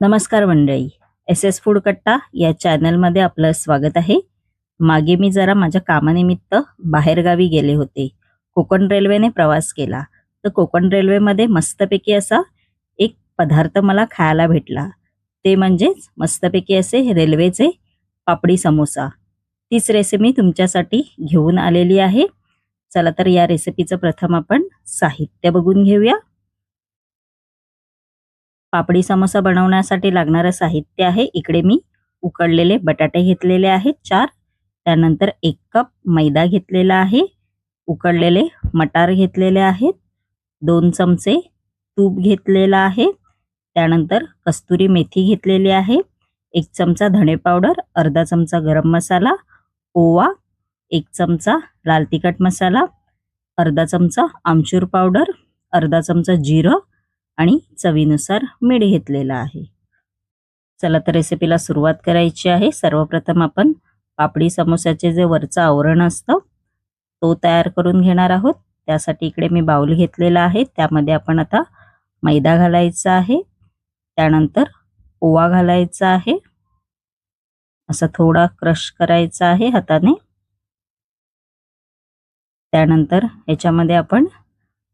नमस्कार मंडळी. S S food कट्टा या चॅनलमध्ये आपलं स्वागत आहे. मागे मी जरा माझ्या कामानिमित्त बाहेरगावी गेले होते. कोकण रेल्वेने प्रवास केला. तर कोकण रेल्वेमध्ये मस्तपैकी असा एक पदार्थ मला खायला भेटला. ते म्हणजेच मस्तपैकी असे रेल्वेचे पापडी समोसा. तीच रेसिपी तुमच्यासाठी घेऊन आलेली आहे. चला तर या रेसिपीचं प्रथम आपण साहित्य बघून घेऊया. पापडी समोसा बनवण्यासाठी लागणारं साहित्य आहे. इकडे मी उकडलेले बटाटे घेतलेले आहेत चार. त्यानंतर एक कप मैदा घेतलेला आहे. उकडलेले मटार घेतलेले आहेत. दोन चमचे तूप घेतलेला आहे. त्यानंतर कस्तुरी मेथी घेतलेली आहे. एक चमचा धणे पावडर अर्धा चमचा गरम मसाला ओवा एक चमचा लाल तिखट मसाला अर्धा चमचा आमचूर पावडर अर्धा चमचा जिरं आणि चवीनुसार मीठ घेतलेलं आहे. चला तर रेसिपीला सुरुवात करायची आहे. सर्वप्रथम आपण पापडी समोस्याचे जे वरचं आवरण असतं तो तयार करून घेणार आहोत. त्यासाठी इकडे मी बाउल घेतलेला आहे. त्यामध्ये आपण आता मैदा घालायचा आहे. त्यानंतर ओवा घालायचा आहे. असा थोडा क्रश करायचा आहे हाताने. त्यानंतर ह्याच्यामध्ये आपण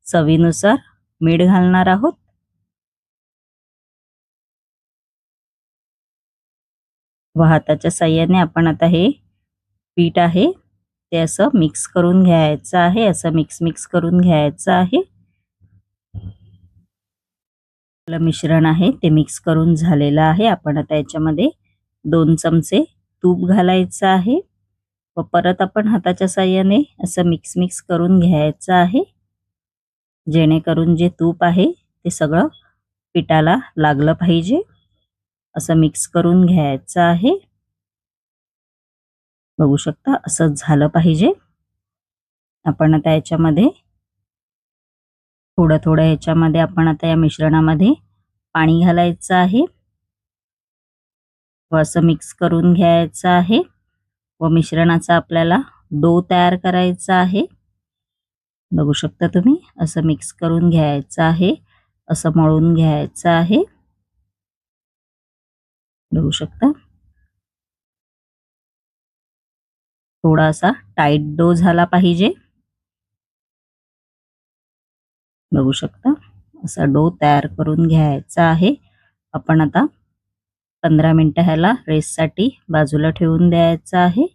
चवीनुसार मीठ घालणार आहोत. व हाताच्या साह्याने आपण आता हे पीठ आहे ते असं मिक्स करून घ्यायचं आहे असं मिक्स मिक्स करून घ्यायचं आहे. मिश्रण आहे ते मिक्स करून झालेलं आहे. आपण आता याच्यामध्ये दोन चमचे तूप घालायचं आहे. व परत आपण हाताच्या साह्याने असं मिक्स मिक्स करून घ्यायचं आहे. जेणेकरून जे तूप आहे ते सगळं पिठाला लागलं पाहिजे. असं मिक्स करून घ्यायचं आहे. बघू शकता असं झालं पाहिजे. आपण आता याच्यामध्ये थोडं थोडं याच्यामध्ये आपण आता या मिश्रणामध्ये पाणी घालायचं आहे. व असं मिक्स करून घ्यायचं आहे. व मिश्रणाचा आपल्याला डो तयार करायचा आहे. बघू शकता तुम्ही असं मिक्स करून घ्यायचं आहे. असं मळून घ्यायचं आहे. बघू शकता. थोडासा टाईट डो झाला पाहिजे. बघू शकता. असा डो तयार करून घ्यायचा आहे. आपण आता पंधरा मिनटं ह्याला रेससाठी बाजूला ठेवून द्यायचं आहे.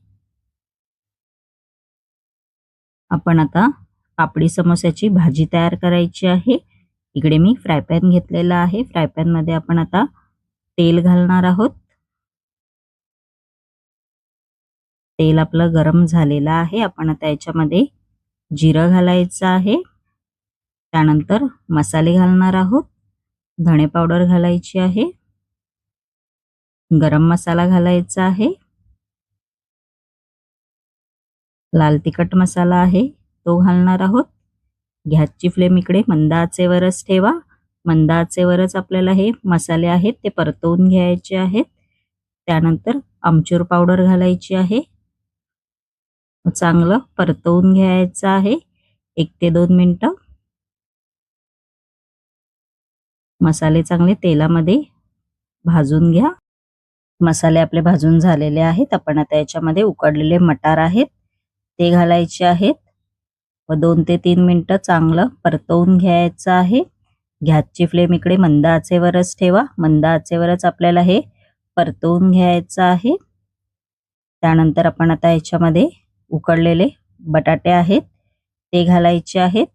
आपण आता पापडी समोस्याची भाजी तयार करायची आहे. इकडे मी फ्राय पॅन घेतलेला आहे. फ्राय पॅनमध्ये आपण आता तेल घालणार आहोत. तेल आपलं गरम झालेलं आहे. आपण आता याच्यामध्ये जिरं घालायचं आहे. त्यानंतर मसाले घालणार आहोत. धणे पावडर घालायची आहे. गरम मसाला घालायचा आहे. लाल तिखट मसाला आहे. तो घालणार आहोत. गॅसची फ्लेम इकडे मंद आचेवरच ठेवा. मंद आचेवरच आपल्याला हे मसाले आहेत ते परतवून घ्यायचे आहेत. त्यानंतर आमचूर पावडर घालायची आहे. चांगलं परतवून घ्यायचं आहे. एक ते दोन मिनटं. मसाले चांगले तेलामध्ये भाजून घ्या. मसाले आपले भाजून झालेले आहेत. आपण आता याच्यामध्ये उकडलेले मटार आहेत ते घालायचे आहेत. व दोन ते तीन मिनटं चांगलं परतवून घ्यायचं आहे. गॅसची फ्लेम इकडे मंद आचेवरच ठेवा. मंद आचेवरच आपल्याला हे परतवून घ्यायचं आहे. त्यानंतर आपण आता याच्यामध्ये उकडलेले बटाटे आहेत ते घालायचे आहेत.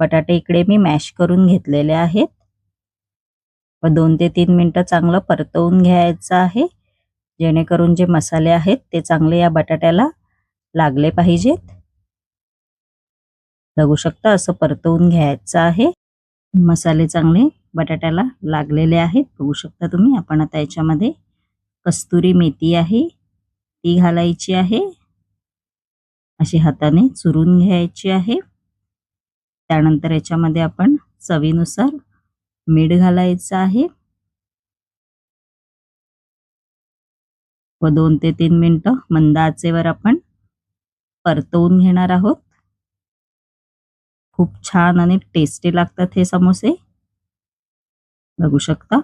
बटाटे इकडे मी मॅश करून घेतलेले आहेत. व दोन ते तीन मिनटं चांगलं परतवून घ्यायचं आहे. जेणेकरून जे मसाले आहेत ते चांगले या बटाट्याला लागले पाहिजेत. बघू शकता असं परतवून घ्यायचं आहे. मसाले चांगले बटाट्याला लागलेले आहेत. बघू शकता तुम्ही आपण आता याच्यामध्ये कस्तुरी मेथी आहे ती घालायची आहे. अशी हाताने चुरून घ्यायची आहे. त्यानंतर याच्यामध्ये आपण चवीनुसार मीठ घालायचं आहे. व दोन ते तीन मिनटं मंद आचेवर आपण परतवून घेणार आहोत. खूप छान आणि टेस्टी लागतात हे समोसे. बघू शकता.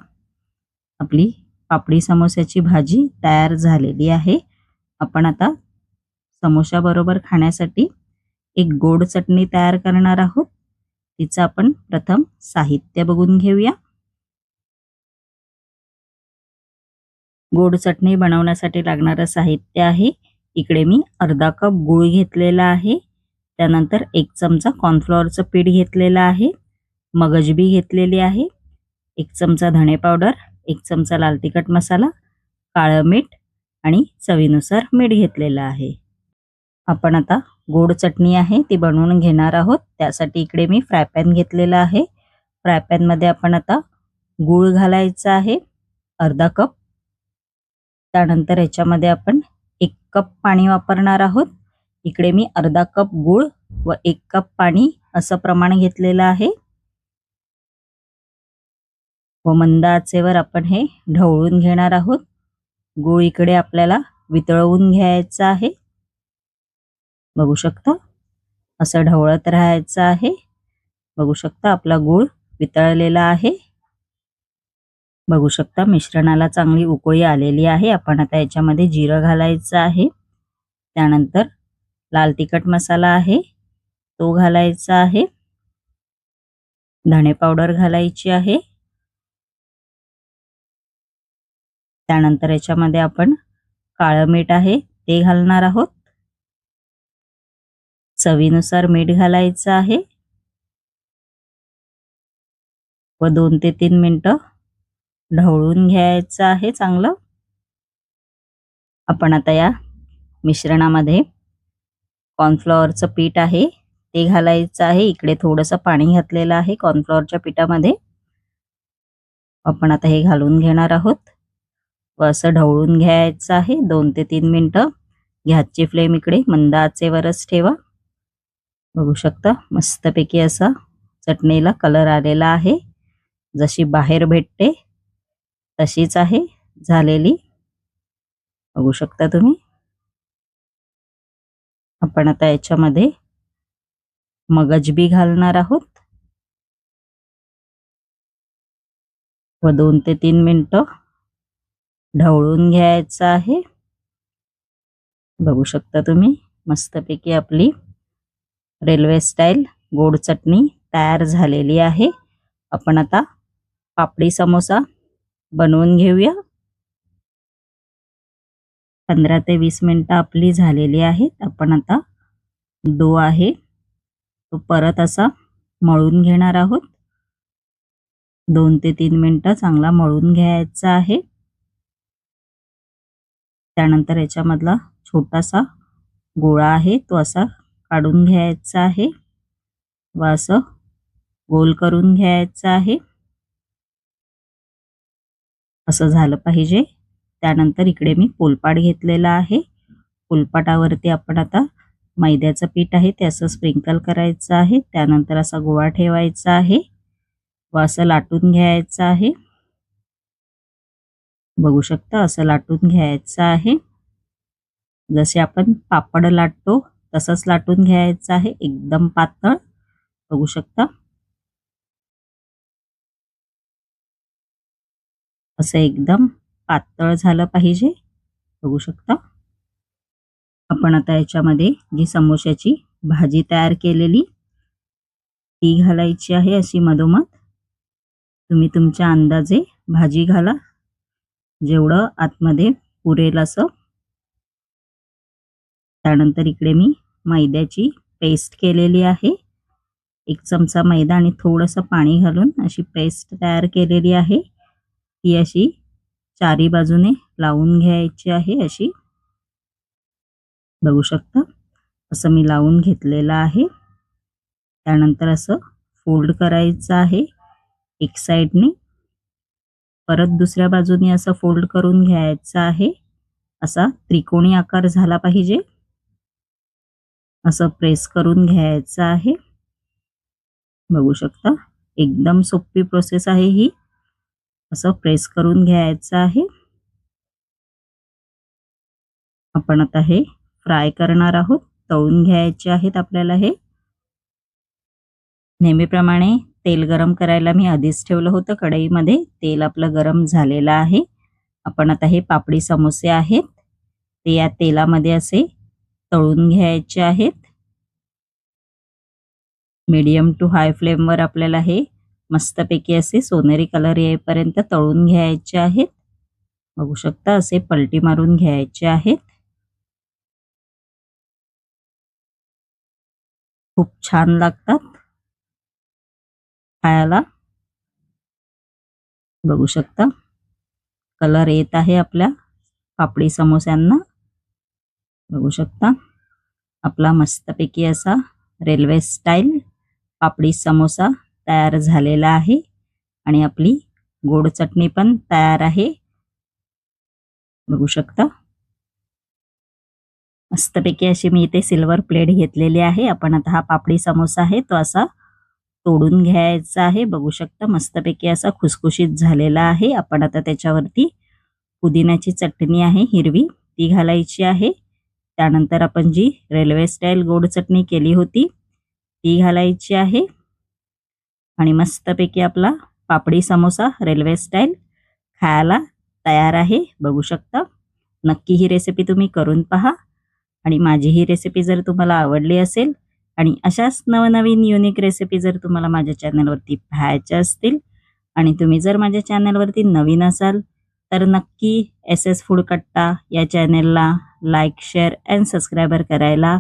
आपली पापडी समोस्याची भाजी तयार झालेली आहे. आपण आता समोशाबरोबर खाण्यासाठी एक गोड चटणी तयार करणार आहोत. तिचं आपण प्रथम साहित्य बघून घेऊया. गोड चटणी बनवण्यासाठी लागणारं साहित्य आहे. इकडे मी अर्धा कप गूळ घेतलेला आहे. त्यानंतर एक चमचा कॉर्नफ्लॉवरचं पीठ घेतलेलं आहे. मगजबी घेतलेली आहे. एक चमचा धणे पावडर एक चमचा लाल तिखट मसाला काळं मीठ आणि चवीनुसार मीठ घेतलेलं आहे. आपण आता गोड चटणी आहे ती बनवून घेणार आहोत. त्यासाठी इकडे मी फ्राय पॅन घेतलेला आहे. फ्राय पॅनमध्ये आपण आता गूळ घालायचा आहे अर्धा कप. त्यानंतर ह्याच्यामध्ये आपण एक कप पाणी वापरणार आहोत. इकडे मी अर्धा कप गूळ व एक कप पाणी असं प्रमाण घेतलेलं आहे. व मंद आचेवर आपण हे ढवळून घेणार आहोत. गूळ इकडे आपल्याला वितळवून घ्यायचं आहे. बघू शकता? असं ढवळत राहायचं आहे. बघू शकता आपला गूळ वितळलेला आहे. बघू शकता मिश्रणाला चांगली उकळी आलेली आहे. आपण आता याच्यामध्ये जिरं घालायचं आहे. त्यानंतर लाल तिखट मसाला आहे तो घालायचा आहे. धणे पावडर घालायची आहे. त्यानंतर याच्यामध्ये आपण काळं मीठ आहे ते घालणार आहोत. चवीनुसार मीठ घालायचं आहे. व दोन ते तीन मिनटं ढवळून घ्यायचं आहे चांगलं. आपण आता या मिश्रणामध्ये कॉर्नफ्लॉवरचं पीठ आहे ते घालायचं आहे. इकडे थोडंसं पाणी घातलेलं आहे कॉर्नफ्लॉवरच्या पिठामध्ये. आपण आता हे घालून घेणार आहोत. व असं ढवळून घ्यायचं आहे दोन ते तीन मिनटं. गॅसची फ्लेम इकडे मंद आचेवरच ठेवा. बघू शकता मस्तपैकी असा चटणीला कलर आलेला आहे. जशी बाहेर भेटते तशीच आहे झालेली. बघू शकता तुम्ही. आपण आता याच्यामध्ये मगजबी घालणार आहोत. व दोन ते तीन मिनटं ढवळून घ्यायचं आहे. बघू शकता तुम्ही मस्तपैकी आपली रेल्वे स्टाईल गोड चटणी तयार झालेली आहे. आपण आता पापडी समोसा बनवून घेऊया. पंधरा ते वीस मिनिटं आपली झालेली आहेत. आपण आता डो आहे. तो परत असा मळून घेणार आहोत. दोन ते तीन मिनटं चांगला मळून घ्यायचा आहे. त्यानंतर याच्यामधला छोटासा गोळा आहे. तो असा काढून घ्यायचा आहे. व असं गोल करून घ्यायचं आहे. असं झालं पाहिजे. त्यानंतर इकडे मी पोलपाट घेतलेला आहे. पोलपाटावरती आपण आता मैद्याचं पीठ आहे ते असं स्प्रिंकल करायचं आहे. त्यानंतर असा गोळा ठेवायचा आहे. व असं लाटून घ्यायचं आहे. बघू शकता असं लाटून घ्यायचं आहे. जसे आपण पापड लाटतो तसंच लाटून घ्यायचं आहे. एकदम पातळ. बघू शकता. असं एकदम पातळ झालं पाहिजे. बघू शकता. आपण आता याच्यामध्ये जी समोशाची भाजी तयार केलेली ती घालायची आहे अशी मधोमध. तुम्ही तुमच्या अंदाजे भाजी घाला. जेवढं आतमध्ये पुरेल असं. त्यानंतर इकडे मी मैद्याची पेस्ट केलेली आहे. एक चमचा मैदा आणि थोडंसं पाणी घालून अशी पेस्ट तयार केलेली आहे. ती अशी चारी बाजूने लावून घ्यायची आहे अशी. बघू शकता असं मी लावून घेतलेलं आहे. त्यानंतर असं फोल्ड करायचं आहे एक साईडने. परत दुसऱ्या बाजूने असं फोल्ड करून घ्यायचं आहे. असा त्रिकोणी आकार झाला पाहिजे. असं प्रेस करून घ्यायचं आहे. बघू शकता एकदम सोपी प्रोसेस आहे ही. असं प्रेस करून घ्यायचं आहे. आपण आता हे फ्राय करणार आहोत. तळून घ्यायचे आहेत आपल्याला हे. नेहमीप्रमाणे तेल गरम करायला मी आधीच ठेवलं होतं कढईमध्ये. तेल आपलं गरम झालेलं आहे. आपण आता हे पापडी समोसे आहेत. ते या तेलामध्ये असे तळून घ्यायचे आहेत. मीडियम टू हाय फ्लेमवर आपल्याला हे मस्तपैकी असे सोनेरी कलर येईपर्यंत तळून घ्यायचे आहेत. बघू शकता असे पलटी मारून घ्यायचे आहेत. खूप छान लागतात खायला बघू शकता कलर येत आहे आपल्या पापडी समोस्यांना. बघू शकता आपला मस्तपैकी असा रेल्वे स्टाईल पापडी समोसा तयार झालेला आहे. आणि आपली गोड चटणी पण तयार आहे. बघू शकता. मस्तपैकी अशी मी इथे सिल्वर प्लेट घेतलेली आहे. आपण आता हा पापडी समोसा आहे तो असा तोडून घ्यायचा आहे. बघू शकता मस्तपैकी असा खुसखुशीत झालेला आहे. आपण आता त्याच्यावरती पुदिन्याची चटणी आहे हिरवी ती घालायची आहे. त्यानंतर आपण जी रेल्वे स्टाईल गोड चटणी केली होती ती घालायची आहे. आणि मस्तपैकी आपला पापडी समोसा रेल्वे स्टाईल खायला तयार आहे. बघू शकता. नक्की ही रेसिपी तुम्ही करून पहा. आणि माझी ही रेसिपी जर तुम्हाला आवडली असेल आणि अशाच नवनवीन युनिक रेसिपी जर तुम्हाला माझ्या चॅनलवरती पाहायच्या असतील आणि तुम्ही जर माझ्या चॅनलवरती नवीन असाल तर नक्की एस एस फूड कट्टा या चॅनेलला लाईक शेअर अँड सबस्क्रायबर करायला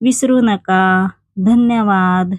विसरू नका. धन्यवाद.